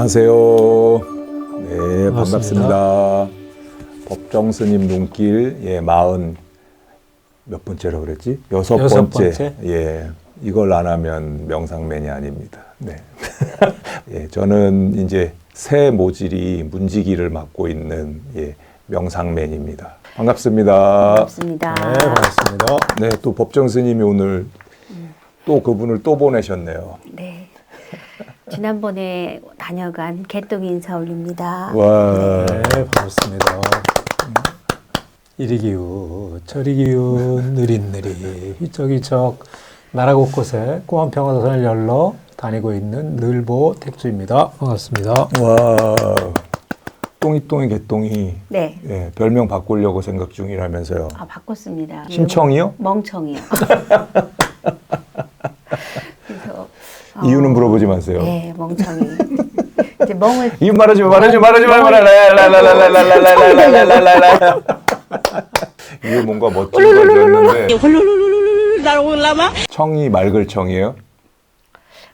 안녕하세요. 네, 반갑습니다. 법정 스님 눈길 예, 마흔 몇 번째라고 그랬지? 여섯, 여섯 번째. 번째? 예. 이걸 안 하면 명상맨이 아닙니다. 네. 예, 저는 이제 새 모질이 문지기를 맡고 있는 예, 명상맨입니다. 반갑습니다. 반갑습니다. 네, 반갑습니다. 네, 또 법정 스님이 오늘 또 그분을 또 보내셨네요. 네. 지난번에 다녀간 개똥 인사 올립니다. 와. 네, 반갑습니다. 이리 기운, 저리 기운, 느릿느릿, 이쪽이쪽 나라 곳곳에 공안 평화도선을 열러 다니고 있는 늘보 택주입니다. 반갑습니다. 와. 똥이 똥이 개똥이 네. 예, 별명 바꾸려고 생각 중이라면서요. 아, 바꿨습니다. 심청이요? 멍청이요. 그래서 어, 이유는 물어보지 마세요. 네, 멍청이. 이제 멍을 이유 말하지 마, 말하지 마, 말하지 마, 말라라라라라라라라라라라라라라라. 이게 뭔가 멋진 걸 줬는데 훌루루루루루 날아올라마? 청이 맑을 청이에요?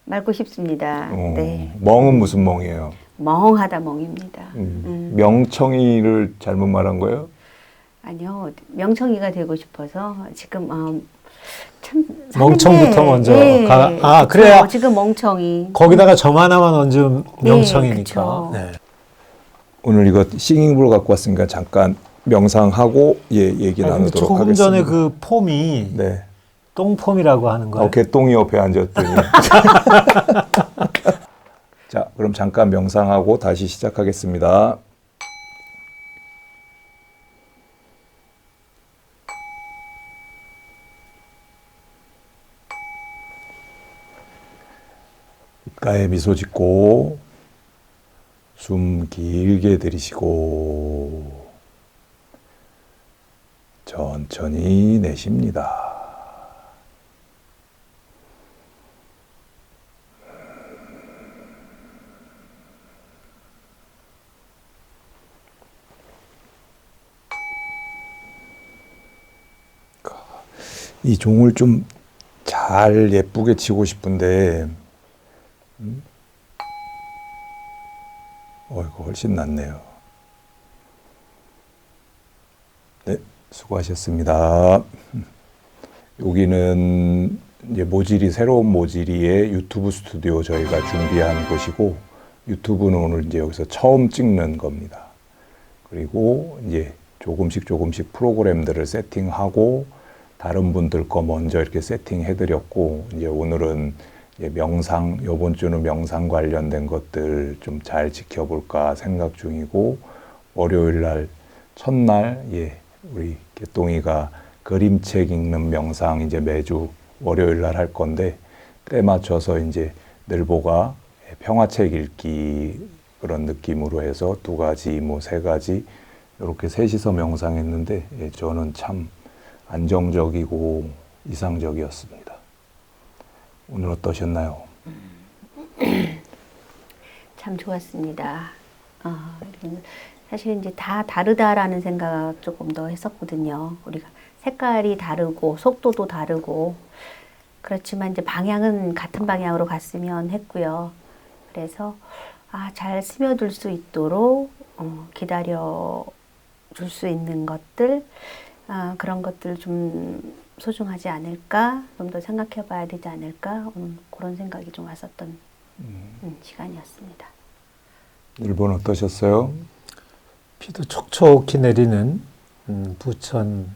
말고 싶습니다. 어, 네. 멍은 무슨 멍이에요? 멍하다 멍입니다. 음, 음. 명청이를 잘못 말한 거예요? 아니요. 명청이가 되고 싶어서 지금 어, 참 멍청부터 먼저 예, 가- 아, 그쵸. 그래야 지금 멍청이. 거기다가 점 하나만 얹으면 네, 명청이니까. 그쵸. 네. 오늘 이거 싱잉볼 갖고 왔으니까 잠깐 명상하고 예 얘기 아니, 나누도록 조금 하겠습니다. 전에 그 폼이 네. 똥폼이라고 하는 거예요. 어, 개똥이 옆에 앉았더니. 자, 그럼 잠깐 명상하고 다시 시작하겠습니다. 입가에 미소 짓고 숨 길게 들이시고 천천히 내쉽니다. 이 종을 좀 잘 예쁘게 치고 싶은데, 음? 어, 이거 훨씬 낫네요. 네, 수고하셨습니다. 여기는 이제 모지리, 새로운 모지리의 유튜브 스튜디오 저희가 준비한 곳이고, 유튜브는 오늘 이제 여기서 처음 찍는 겁니다. 그리고 이제 조금씩 조금씩 프로그램들을 세팅하고 다른 분들 거 먼저 이렇게 세팅해 드렸고 이제 오늘은 명상 요번 주는 명상 관련된 것들 좀 잘 지켜볼까 생각 중이고 월요일 날 첫날 예 우리 개똥이가 그림책 읽는 명상 이제 매주 월요일 날 할 건데 때 맞춰서 이제 늘보가 평화책 읽기 그런 느낌으로 해서 두 가지 뭐 세 가지 이렇게 셋이서 명상했는데 예, 저는 참 안정적이고 이상적이었습니다. 오늘 어떠셨나요? 참 좋았습니다. 어, 사실 이제 다 다르다라는 생각 조금 더 했었거든요. 우리가 색깔이 다르고 속도도 다르고 그렇지만 이제 방향은 같은 방향으로 갔으면 했고요. 그래서 아, 잘 스며들 수 있도록 어, 기다려 줄 수 있는 것들 아, 그런 것들 좀 소중하지 않을까 좀 더 생각해 봐야 되지 않을까 음, 그런 생각이 좀 왔었던 음, 시간이었습니다. 일본 어떠셨어요? 비도 촉촉히 내리는 음, 부천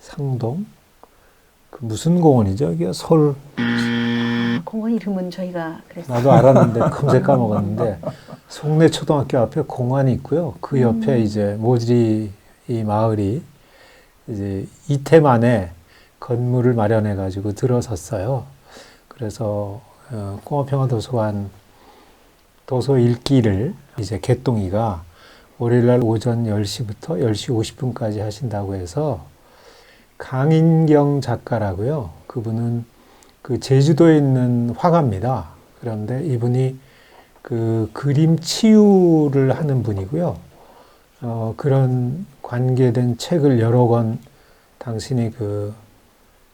상동 그 무슨 공원이죠? 이게 서울 공원 이름은 저희가 그래서 나도 알았는데 금세 까먹었는데 송내 초등학교 앞에 공원이 있고요. 그 옆에 이제 모지리 이 마을이 이제 이태 만에 건물을 마련해 가지고 들어섰어요. 그래서 어, 공업평화 도서관 도서 읽기를 이제 개똥이가 월요일 날 오전 10시부터 10시 50분까지 하신다고 해서 강인경 작가라고요. 그분은 그 제주도에 있는 화가입니다. 그런데 이분이 그 그림 치유를 하는 분이고요. 어, 그런 관계된 책을 여러 권 당신이 그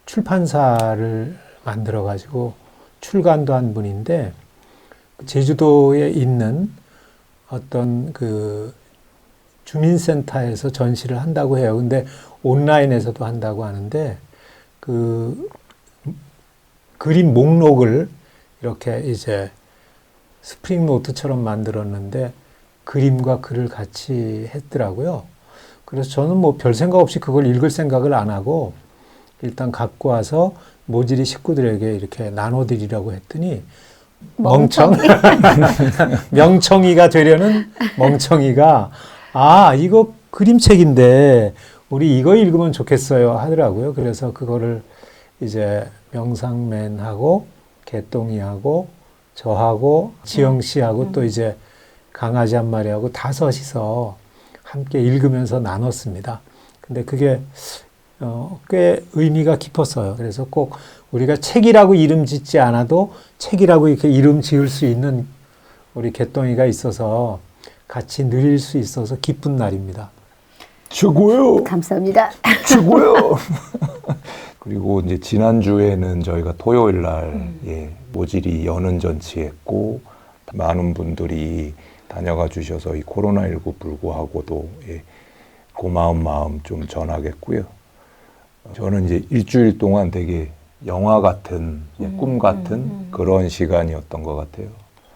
출판사를 만들어 가지고 출간도 한 분인데 제주도에 있는 어떤 그 주민센터에서 전시를 한다고 해요. 근데 온라인에서도 한다고 하는데 그 그림 목록을 이렇게 이제 스프링 노트처럼 만들었는데 그림과 글을 같이 했더라고요. 그래서 저는 뭐 별 생각 없이 그걸 읽을 생각을 안 하고 일단 갖고 와서 모질이 식구들에게 이렇게 나눠드리라고 했더니 멍청 명청이가 되려는 멍청이가 아 이거 그림책인데 우리 이거 읽으면 좋겠어요 하더라고요. 그래서 그거를 이제 명상맨하고 개똥이하고 저하고 지영 씨하고 또 이제 강아지 한 마리하고 다섯이서 함께 읽으면서 나눴습니다. 근데 그게 어, 꽤 의미가 깊었어요. 그래서 꼭 우리가 책이라고 이름 짓지 않아도 책이라고 이렇게 이름 지을 수 있는 우리 개똥이가 있어서 같이 누릴 수 있어서 기쁜 날입니다. 최고요. 감사합니다. 최고요. 그리고 이제 지난주에는 저희가 토요일 날 예, 모질이 여는 전치했고 많은 분들이 다녀가 주셔서 이 코로나19 불구하고도 예, 고마운 마음 좀 전하겠고요. 저는 이제 일주일 동안 되게 영화 같은 예, 꿈 같은 그런 시간이었던 것 같아요.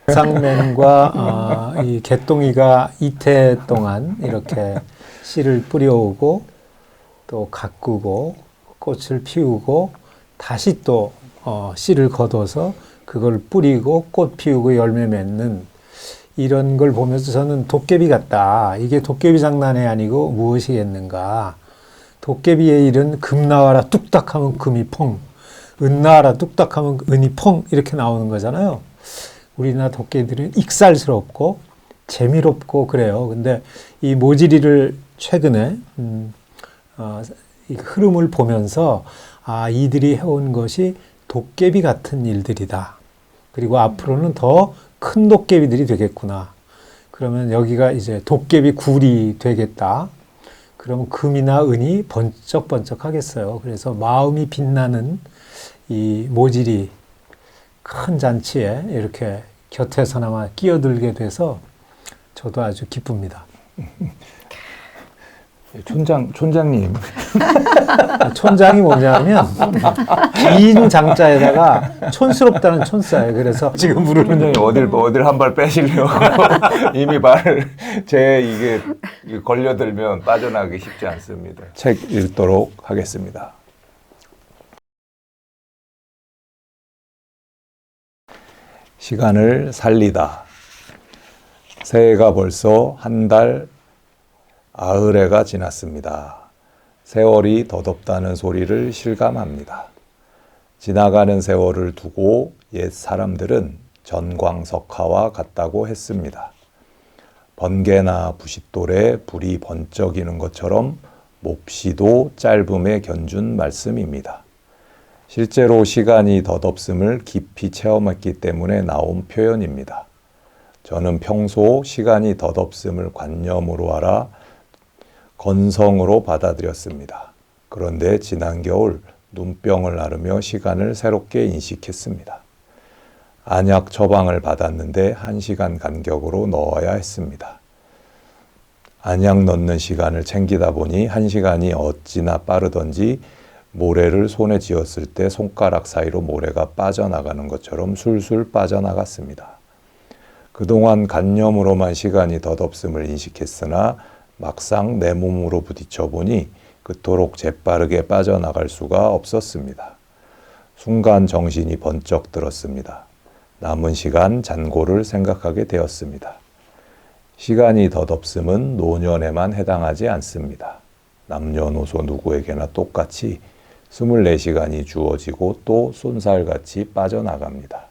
상맨과 어, 이 개똥이가 이태 동안 이렇게 씨를 뿌려오고 또 가꾸고 꽃을 피우고 다시 또 어, 씨를 걷어서 그걸 뿌리고 꽃 피우고 열매 맺는 이런 걸 보면서 저는 도깨비 같다. 이게 도깨비 장난이 아니고 무엇이겠는가. 도깨비의 일은 금 나와라 뚝딱 하면 금이 펑, 은 나와라 뚝딱 하면 은이 펑 이렇게 나오는 거잖아요. 우리나라 도깨비들은 익살스럽고 재미롭고 그래요. 근데 이 모지리를 최근에 음, 어, 이 흐름을 보면서 아 이들이 해온 것이 도깨비 같은 일들이다. 그리고 앞으로는 더큰 도깨비들이 되겠구나. 그러면 여기가 이제 도깨비 굴이 되겠다. 그러면 금이나 은이 번쩍번쩍 하겠어요. 그래서 마음이 빛나는 이 모질이 큰 잔치에 이렇게 곁에서나마 끼어들게 돼서 저도 아주 기쁩니다. 예, 촌장 촌장님 촌장이 뭐냐면 긴 장자에다가 촌스럽다는 촌자예요. 그래서 지금 부르는 촌장님 어딜 어딜 한 발 빼시려고 이미 발을 제 이게 이게 걸려들면 빠져나가기 쉽지 않습니다. 책 읽도록 하겠습니다. 시간을 살리다. 새해가 벌써 한 달 아흘해가 지났습니다. 세월이 더덥다는 소리를 실감합니다. 지나가는 세월을 두고 옛 사람들은 전광석화와 같다고 했습니다. 번개나 부싯돌에 불이 번쩍이는 것처럼 몹시도 짧음에 견준 말씀입니다. 실제로 시간이 덧없음을 깊이 체험했기 때문에 나온 표현입니다. 저는 평소 시간이 덧없음을 관념으로 알아 건성으로 받아들였습니다. 그런데 지난 겨울 눈병을 앓으며 시간을 새롭게 인식했습니다. 안약 처방을 받았는데 1시간 간격으로 넣어야 했습니다. 안약 넣는 시간을 챙기다 보니 1시간이 어찌나 빠르던지 모래를 손에 쥐었을 때 손가락 사이로 모래가 빠져나가는 것처럼 술술 빠져나갔습니다. 그동안 간념으로만 시간이 덧없음을 인식했으나 막상 내 몸으로 부딪혀 보니 그토록 재빠르게 빠져나갈 수가 없었습니다. 순간 정신이 번쩍 들었습니다. 남은 시간 잔고를 생각하게 되었습니다. 시간이 덧없음은 노년에만 해당하지 않습니다. 남녀노소 누구에게나 똑같이 24시간이 주어지고 또 쏜살같이 빠져나갑니다.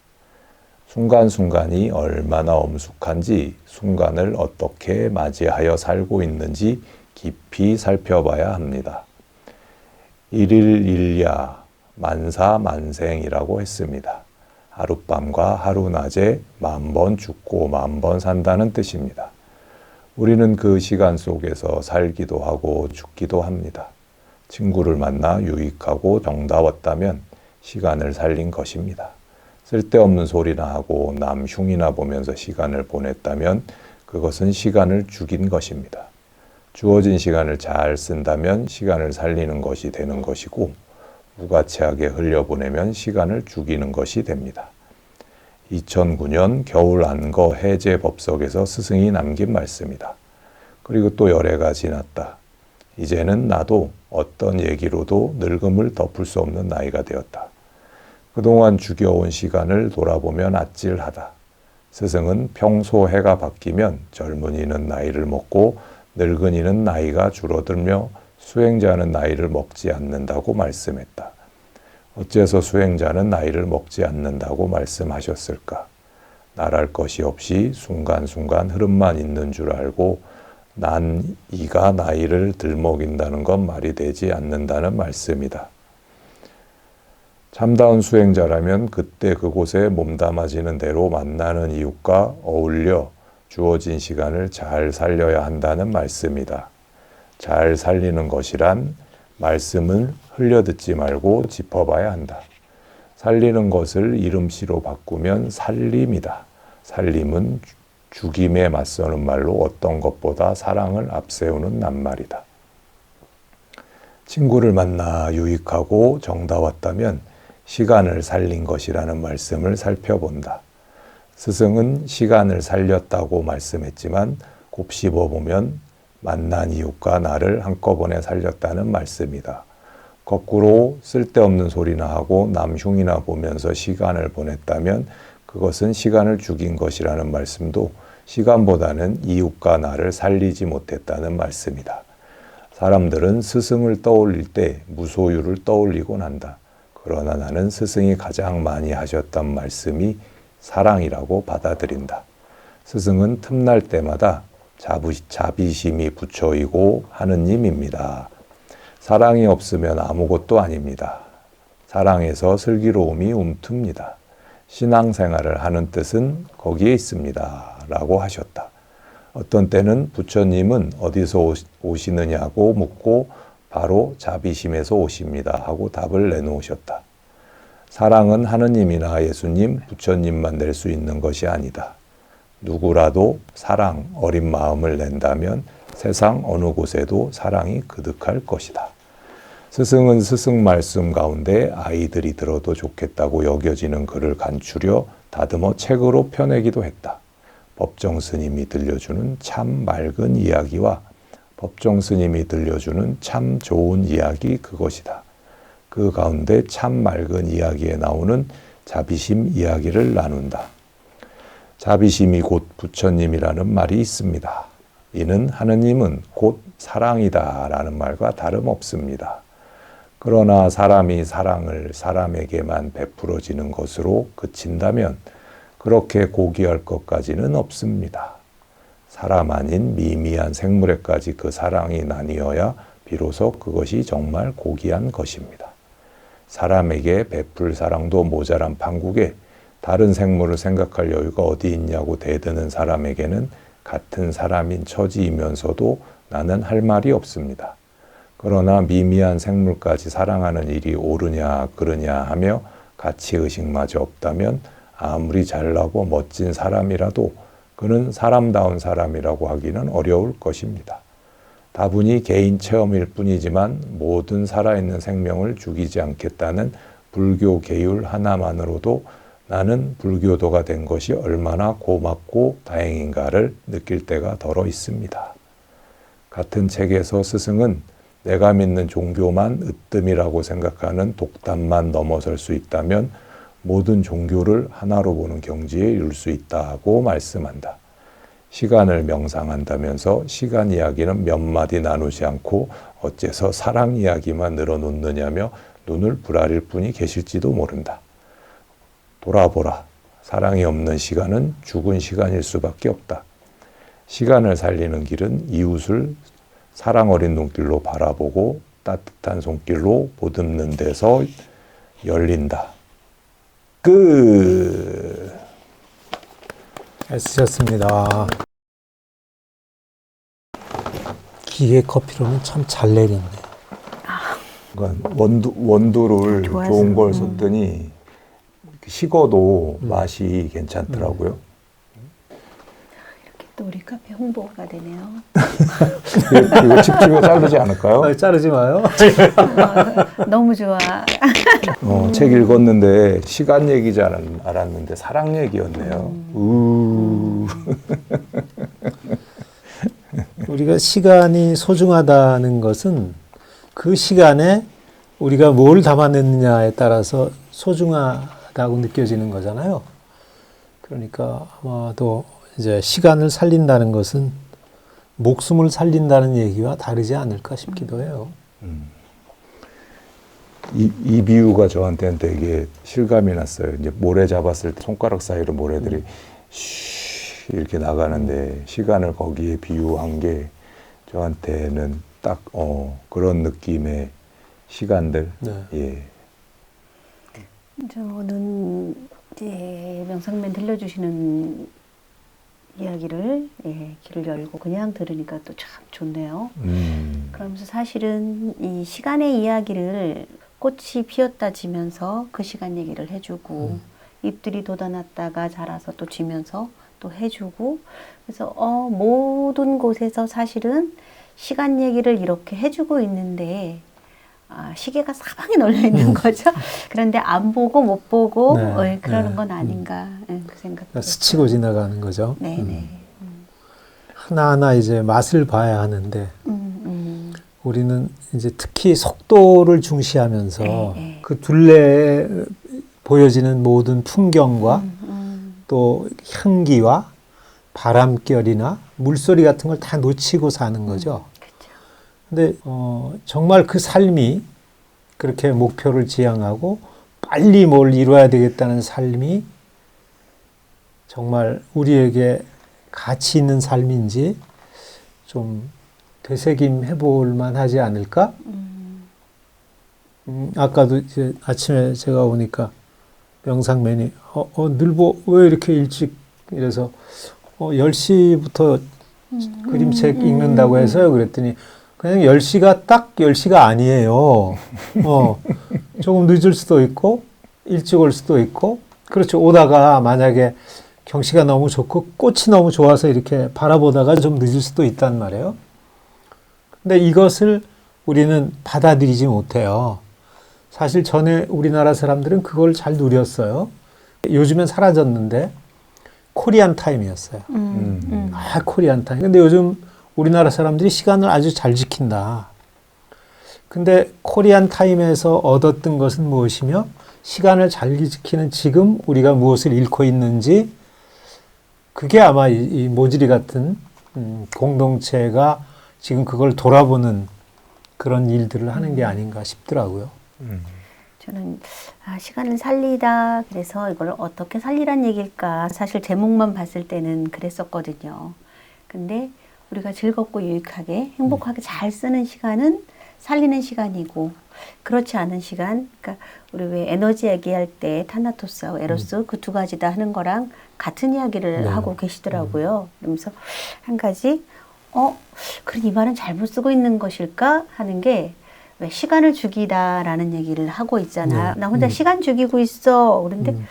순간순간이 얼마나 엄숙한지 순간을 어떻게 맞이하여 살고 있는지 깊이 살펴봐야 합니다. 일일일야 만사만생이라고 했습니다. 하룻밤과 하루낮에 만번 죽고 만번 산다는 뜻입니다. 우리는 그 시간 속에서 살기도 하고 죽기도 합니다. 친구를 만나 유익하고 정다웠다면 시간을 살린 것입니다. 쓸데없는 소리나 하고 남 흉이나 보면서 시간을 보냈다면 그것은 시간을 죽인 것입니다. 주어진 시간을 잘 쓴다면 시간을 살리는 것이 되는 것이고 무가치하게 흘려보내면 시간을 죽이는 것이 됩니다. 2009년 겨울 안거 해제 법석에서 스승이 남긴 말씀이다. 그리고 또 열애가 지났다. 이제는 나도 어떤 얘기로도 늙음을 덮을 수 없는 나이가 되었다. 그동안 죽여온 시간을 돌아보면 아찔하다. 스승은 평소 해가 바뀌면 젊은이는 나이를 먹고 늙은이는 나이가 줄어들며 수행자는 나이를 먹지 않는다고 말씀했다. 어째서 수행자는 나이를 먹지 않는다고 말씀하셨을까? 나랄 것이 없이 순간순간 흐름만 있는 줄 알고 난 이가 나이를 들먹인다는 건 말이 되지 않는다는 말씀이다. 참다운 수행자라면 그때 그곳에 몸담아지는 대로 만나는 이웃과 어울려 주어진 시간을 잘 살려야 한다는 말씀이다. 잘 살리는 것이란 말씀을 흘려듣지 말고 짚어봐야 한다. 살리는 것을 이름씨로 바꾸면 살림이다. 살림은 주- 죽임에 맞서는 말로 어떤 것보다 사랑을 앞세우는 낱말이다. 친구를 만나 유익하고 정다웠다면 시간을 살린 것이라는 말씀을 살펴본다. 스승은 시간을 살렸다고 말씀했지만 곱씹어 보면 만난 이웃과 나를 한꺼번에 살렸다는 말씀이다. 거꾸로 쓸데없는 소리나 하고 남 흉이나 보면서 시간을 보냈다면 그것은 시간을 죽인 것이라는 말씀도 시간보다는 이웃과 나를 살리지 못했다는 말씀이다. 사람들은 스승을 떠올릴 때 무소유를 떠올리곤 한다. 그러나 나는 스승이 가장 많이 하셨던 말씀이 사랑이라고 받아들인다. 스승은 틈날 때마다 자부, 자비심이 부처이고 하느님입니다. 사랑이 없으면 아무것도 아닙니다. 사랑에서 슬기로움이 움툽니다. 신앙생활을 하는 뜻은 거기에 있습니다. 라고 하셨다. 어떤 때는 부처님은 어디서 오시- 오시느냐고 묻고 바로 자비심에서 오십니다 하고 답을 내놓으셨다. 사랑은 하느님이나 예수님, 부처님만 낼 수 있는 것이 아니다. 누구라도 사랑, 어린 마음을 낸다면 세상 어느 곳에도 사랑이 그득할 것이다. 스승은 스승 말씀 가운데 아이들이 들어도 좋겠다고 여겨지는 글을 간추려 다듬어 책으로 펴내기도 했다. 법정 스님이 들려주는 참 맑은 이야기와 법정 스님이 들려주는 참 좋은 이야기 그것이다. 그 가운데 참 맑은 이야기에 나오는 자비심 이야기를 나눈다. 자비심이 곧 부처님이라는 말이 있습니다. 이는 하느님은 곧 사랑이다 라는 말과 다름없습니다. 그러나 사람이 사랑을 사람에게만 베풀어지는 것으로 그친다면 그렇게 고귀할 것까지는 없습니다. 사람 아닌 미미한 생물에까지 그 사랑이 나뉘어야 비로소 그것이 정말 고귀한 것입니다. 사람에게 베풀 사랑도 모자란 판국에 다른 생물을 생각할 여유가 어디 있냐고 대드는 사람에게는 같은 사람인 처지이면서도 나는 할 말이 없습니다. 그러나 미미한 생물까지 사랑하는 일이 옳으냐 그르냐 하며 가치 의식마저 없다면 아무리 잘나고 멋진 사람이라도 그는 사람다운 사람이라고 하기는 어려울 것입니다. 다분히 개인 체험일 뿐이지만 모든 살아있는 생명을 죽이지 않겠다는 불교 계율 하나만으로도 나는 불교도가 된 것이 얼마나 고맙고 다행인가를 느낄 때가 덜어 있습니다. 같은 책에서 스승은 내가 믿는 종교만 으뜸이라고 생각하는 독단만 넘어설 수 있다면 모든 종교를 하나로 보는 경지에 이룰 수 있다고 말씀한다. 시간을 명상한다면서 시간 이야기는 몇 마디 나누지 않고 어째서 사랑 이야기만 늘어놓느냐며 눈을 부라릴 분이 계실지도 모른다. 돌아보라. 사랑이 없는 시간은 죽은 시간일 수밖에 없다. 시간을 살리는 길은 이웃을 사랑 어린 눈길로 바라보고 따뜻한 손길로 보듬는 데서 열린다. 끝. 애쓰셨습니다. 기계 커피로는 참 잘 내리네. 그러니까 원두 원두를 좋아서. 좋은 걸 음. 썼더니 식어도 맛이 괜찮더라고요. 또 우리 카페 홍보가 되네요. 이거- 이거 집집에 자르지 않을까요? 아, 자르지 마요. 어, 너무 좋아. 어, 책 읽었는데 시간 얘기 줄 알았- 알았는데 사랑 얘기였네요. 우. 우리가 시간이 소중하다는 것은 그 시간에 우리가 뭘 담아냈느냐에 따라서 소중하다고 느껴지는 거잖아요. 그러니까 아마도 이제 시간을 살린다는 것은 목숨을 살린다는 얘기와 다르지 않을까 싶기도 해요. 이, 이 비유가 저한테는 되게 실감이 났어요. 이제 모래 잡았을 때 손가락 사이로 모래들이 쉬 이렇게 나가는데 시간을 거기에 비유한 게 저한테는 딱 어, 그런 느낌의 시간들. 네. 예. 저는 이제 명상맨 들려주시는 이야기를 예, 귀를 열고 그냥 들으니까 또 참 좋네요. 음. 그러면서 사실은 이 시간의 이야기를 꽃이 피었다 지면서 그 시간 얘기를 해주고 잎들이 돋아났다가 자라서 또 지면서 또 해주고 그래서 어, 모든 곳에서 사실은 시간 얘기를 이렇게 해주고 있는데 아, 시계가 사방에 널려 있는 거죠. 그런데 안 보고 못 보고 네, 어, 그러는 네. 건 아닌가 예, 그 생각. 그러니까 스치고 지나가는 거죠. 네네. 음. 하나하나 이제 맛을 봐야 하는데 음, 음. 우리는 이제 특히 속도를 중시하면서 네, 네. 그 둘레에 보여지는 모든 풍경과 음, 음. 또 향기와 바람결이나 물소리 같은 걸 다 놓치고 사는 거죠. 그렇죠. 근데 어, 정말 그 삶이 그렇게 목표를 지향하고 빨리 뭘 이루어야 되겠다는 삶이 정말 우리에게 가치 있는 삶인지 좀 되새김해 볼 만하지 않을까? 음. 음, 아까도 이제 아침에 제가 오니까 명상맨이 어, 어 늘보 왜 이렇게 일찍 이래서 어 10시부터 그림책 읽는다고 해서요. 그랬더니 그냥 10시가 딱 10시가 아니에요. 어. 조금 늦을 수도 있고 일찍 올 수도 있고 그렇죠. 오다가 만약에 경치가 너무 좋고 꽃이 너무 좋아서 이렇게 바라보다가 좀 늦을 수도 있단 말이에요. 근데 이것을 우리는 받아들이지 못해요. 사실 전에 우리나라 사람들은 그걸 잘 누렸어요. 요즘엔 사라졌는데 코리안 타임이었어요. 음, 음. 아, 코리안 타임. 근데 요즘 우리나라 사람들이 시간을 아주 잘 지킨다. 근데 코리안 타임에서 얻었던 것은 무엇이며 시간을 잘 지키는 지금 우리가 무엇을 잃고 있는지 그게 아마 이, 이 모지리 같은 음, 공동체가 지금 그걸 돌아보는 그런 일들을 하는 게 아닌가 싶더라고요. 저는 아, 시간을 살리다 그래서 이걸 어떻게 살리란 얘기일까 사실 제목만 봤을 때는 그랬었거든요. 근데 우리가 즐겁고 유익하게 행복하게 잘 쓰는 시간은 살리는 시간이고 그렇지 않은 시간 그러니까 우리 왜 에너지 얘기할 때 타나토스하고 에로스 그 두 가지다 하는 거랑 같은 이야기를 네. 하고 계시더라고요. 그러면서 한 가지 어 그럼 이 말은 잘못 쓰고 있는 것일까 하는 게 왜 시간을 죽이다라는 얘기를 하고 있잖아. 네. 나 혼자 음. 시간 죽이고 있어. 그런데 음.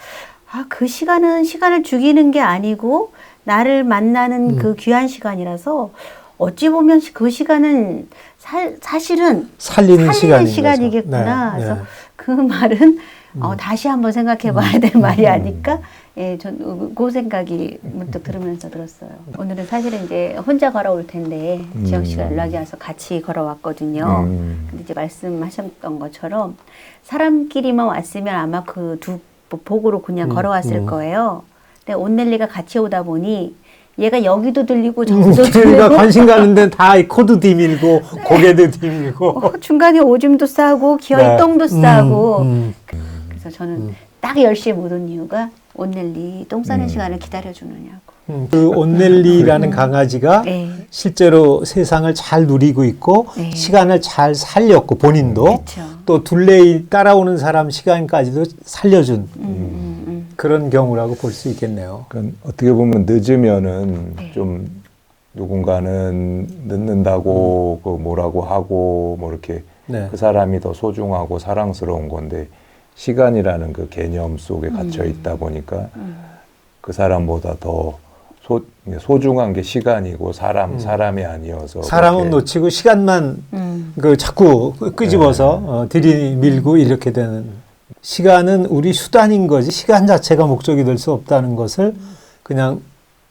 아, 그 시간은 시간을 죽이는 게 아니고 나를 만나는 음. 그 귀한 시간이라서 어찌 보면 시- 그 시간은 살, 사실은 살리는, 살리는 시간이겠구나. 네, 그래서 네. 그 말은 음. 어, 다시 한번 생각해 봐야 될 말이 아닐까? 예, 전 그 생각이 문득 들으면서 들었어요. 오늘은 사실은 이제 혼자 걸어올 텐데 지영 씨가 음. 연락이 와서 같이 걸어왔거든요. 음. 근데 이제 말씀하셨던 것처럼 사람끼리만 왔으면 아마 그 두 복으로 그냥 음, 걸어왔을 음. 거예요. 근데 온넬리가 같이 오다 보니 얘가 여기도 들리고 저기도 그러니까 들리고 관심 가는 데는 다이 코도 뒤밀고 고개도 뒤밀고 어, 중간에 오줌도 싸고 기어이 네. 똥도 싸고 음, 그래서 저는 음. 딱 10시에 못 온 이유가 온넬리 똥 싸는 음. 시간을 기다려주느냐고. 음. 그 온넬리라는 강아지가 네. 실제로 세상을 잘 누리고 있고 네. 시간을 잘 살렸고 본인도 그쵸. 또 둘레 따라오는 사람 시간까지도 살려준 음, 음, 음. 그런 경우라고 볼 수 있겠네요. 그러니까 어떻게 보면 늦으면은 네. 좀 누군가는 늦는다고 그 뭐라고 하고 뭐 이렇게 네. 그 사람이 더 소중하고 사랑스러운 건데 시간이라는 그 개념 속에 갇혀 있다 보니까 그 사람보다 더 소, 소중한 게 시간이고 사람 사람이 아니어서 사람은 그렇게 놓치고 시간만 음. 그 자꾸 끄집어서 어, 들이밀고 이렇게 되는 시간은 우리 수단인 거지 시간 자체가 목적이 될 수 없다는 것을 그냥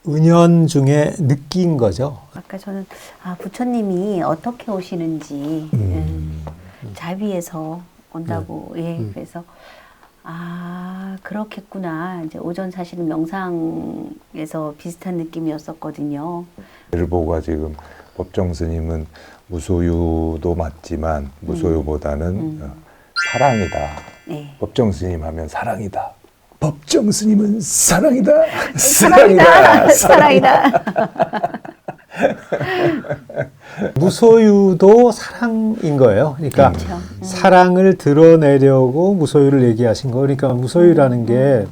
은연 중에 느낀 거죠. 아까 저는 아 부처님이 어떻게 오시는지 음. 예, 자비에서 온다고 예 음. 그래서 아 그렇겠구나 이제 오전 사실은 명상에서 비슷한 느낌이었었거든요. 일보가 지금 법정 스님은 무소유도 맞지만 무소유보다는 음. 어, 사랑이다. 네. 법정 스님 하면 사랑이다. 법정 스님은 사랑이다. 사랑이다 사랑이다. 무소유도 사랑인 거예요. 그러니까 그렇죠. 사랑을 드러내려고 무소유를 얘기하신 거. 그러니까 무소유라는 게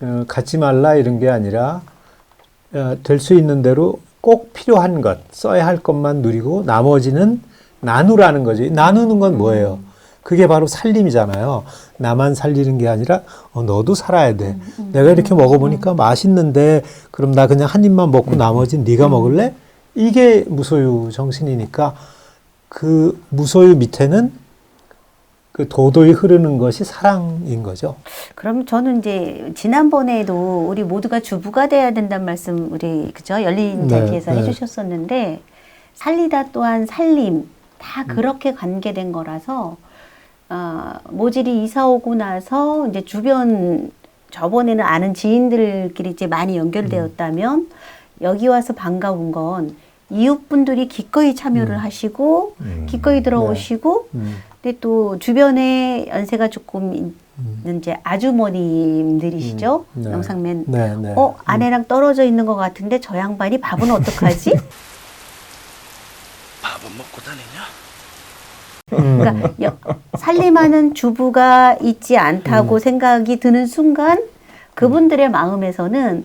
어, 갖지 말라 이런 게 아니라 어, 될수 있는 대로 꼭 필요한 것, 써야 할 것만 누리고 나머지는 나누라는 거지. 나누는 건 뭐예요? 그게 바로 살림이잖아요. 나만 살리는 게 아니라 어, 너도 살아야 돼. 내가 이렇게 먹어보니까 맛있는데 그럼 나 그냥 한 입만 먹고 나머지는 네가 먹을래? 이게 무소유 정신이니까 그 무소유 밑에는 그 도도히 흐르는 것이 사랑인 거죠. 그럼 저는 이제 지난번에도 우리 모두가 주부가 돼야 된다는 말씀 우리 그죠 열린 네, 자리에서 네. 해주셨었는데 살리다 또한 살림 다 그렇게 관계된 거라서 어, 모질이 이사 오고 나서 이제 주변 저번에는 아는 지인들끼리 이제 많이 연결되었다면 여기 와서 반가운 건 이웃분들이 기꺼이 참여를 하시고 음. 기꺼이 들어오시고 음. 근데 또 주변에 연세가 조금 있는 이제 아주머님들이시죠. 음. 네. 영상맨. 네, 네. 어 아내랑 떨어져 있는 것 같은데 저 양반이 밥은 어떡하지? 밥은 먹고 다니냐? 음. 그러니까 여- 살림하는 주부가 있지 음. 않다고 생각이 드는 순간 그분들의 마음에서는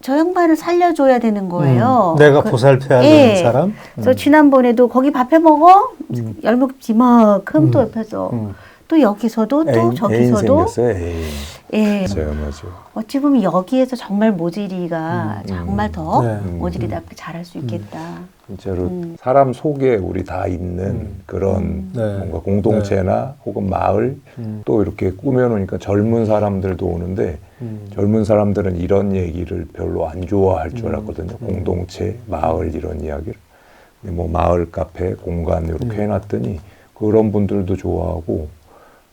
저 양반을 살려줘야 되는 거예요. 음. 내가 그- 보살펴야 예. 되는 사람. 그래서 지난번에도 거기 밥해 먹어 음. 열무김치만큼 또 음. 옆에서 음. 또 여기서도 또 애인, 저기서도 생겼어요. 애인. 예. 맞아요, 맞아요. 어찌 보면 여기에서 정말 모질이가 정말 더 네. 모질이답게 잘할 수 있겠다. 진짜로 음. 사람 속에 우리 다 있는 음. 그런 네. 뭔가 공동체나 혹은 마을 음. 또 이렇게 꾸며놓으니까 젊은 사람들도 오는데 음. 젊은 사람들은 이런 얘기를 별로 안 좋아할 줄 음. 알았거든요. 공동체, 마을 이런 이야기를. 근데 뭐 마을 카페, 공간 이렇게 음. 해놨더니 그런 분들도 좋아하고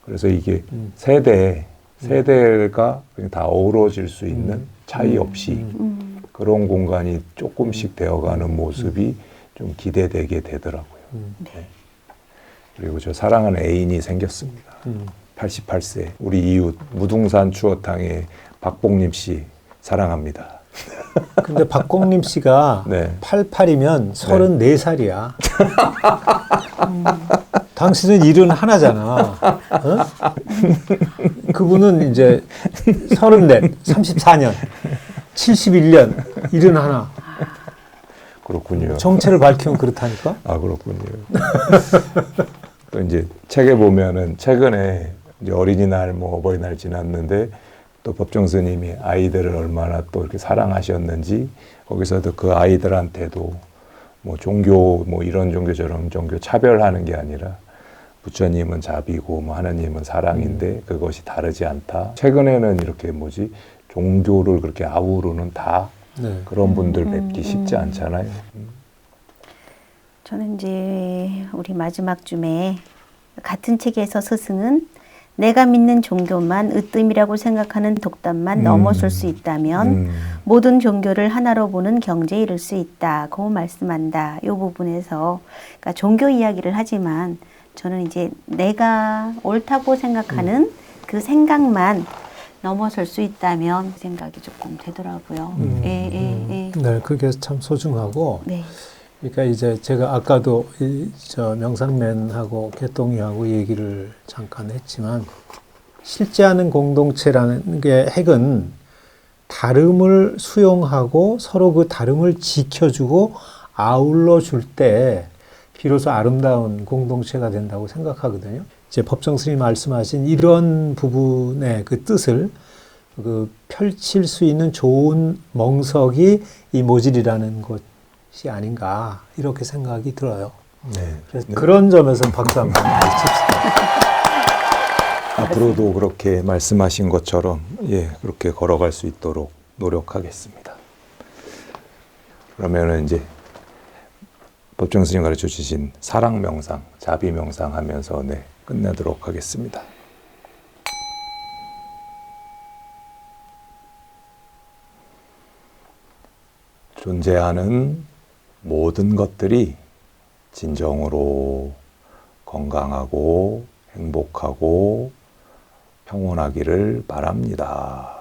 그래서 이게 음. 세대, 세대가 그냥 다 어우러질 수 있는 차이 없이 음. 그런 공간이 조금씩 되어가는 모습이 좀 기대되게 되더라고요. 음. 네. 그리고 저 사랑하는 애인이 생겼습니다. 음. 88세 우리 이웃 무등산 추어탕의 박봉림 씨 사랑합니다. 근데 박공림 씨가 네. 88이면 34살이야. 당신은 일은 하나잖아. 어? 그분은 이제 34, 34년, 71년, 일은 하나. 그렇군요. 정체를 밝히면 그렇다니까? 아 그렇군요. 또 이제 책에 보면은 최근에 이제 어린이날 뭐 어버이날 지났는데 또 법정 스님이 아이들을 얼마나 또 이렇게 사랑하셨는지 거기서도 그 아이들한테도 뭐 종교 뭐 이런 종교 저런 종교 차별하는 게 아니라 부처님은 자비고 뭐 하나님은 사랑인데 그것이 다르지 않다. 최근에는 이렇게 뭐지 종교를 그렇게 아우르는 다 네. 그런 분들 뵙기 쉽지 않잖아요. 저는 이제 우리 마지막 줌에 같은 책에서 스승은 내가 믿는 종교만 으뜸이라고 생각하는 독단만 음. 넘어설 수 있다면 음. 모든 종교를 하나로 보는 경제에 이를 수 있다 고 말씀한다. 이 부분에서 그러니까 종교 이야기를 하지만 저는 이제 내가 옳다고 생각하는 그 생각만 넘어설 수 있다면 생각이 조금 되더라고요. 음. 예, 예, 예. 네, 그게 참 소중하고 네. 그러니까 이제 제가 아까도 이 저 명상맨하고 개똥이하고 얘기를 잠깐 했지만 실제 하는 공동체라는 게 핵은 다름을 수용하고 서로 그 다름을 지켜주고 아울러 줄 때 비로소 아름다운 공동체가 된다고 생각하거든요. 이제 법정 스님 말씀하신 이런 부분의 그 뜻을 그 펼칠 수 있는 좋은 멍석이 이 모질이라는 것 이 아닌가 이렇게 생각이 들어요. 네. 그래서 그런 점에서 박수 한번 칩시다. 앞으로도 그렇게 말씀하신 것처럼 예 그렇게 걸어갈 수 있도록 노력하겠습니다. 그러면은 이제 법정 스님 가르쳐 주신 사랑 명상, 자비 명상 하면서 네 끝내도록 하겠습니다. 존재하는 모든 것들이 진정으로 건강하고 행복하고 평온하기를 바랍니다.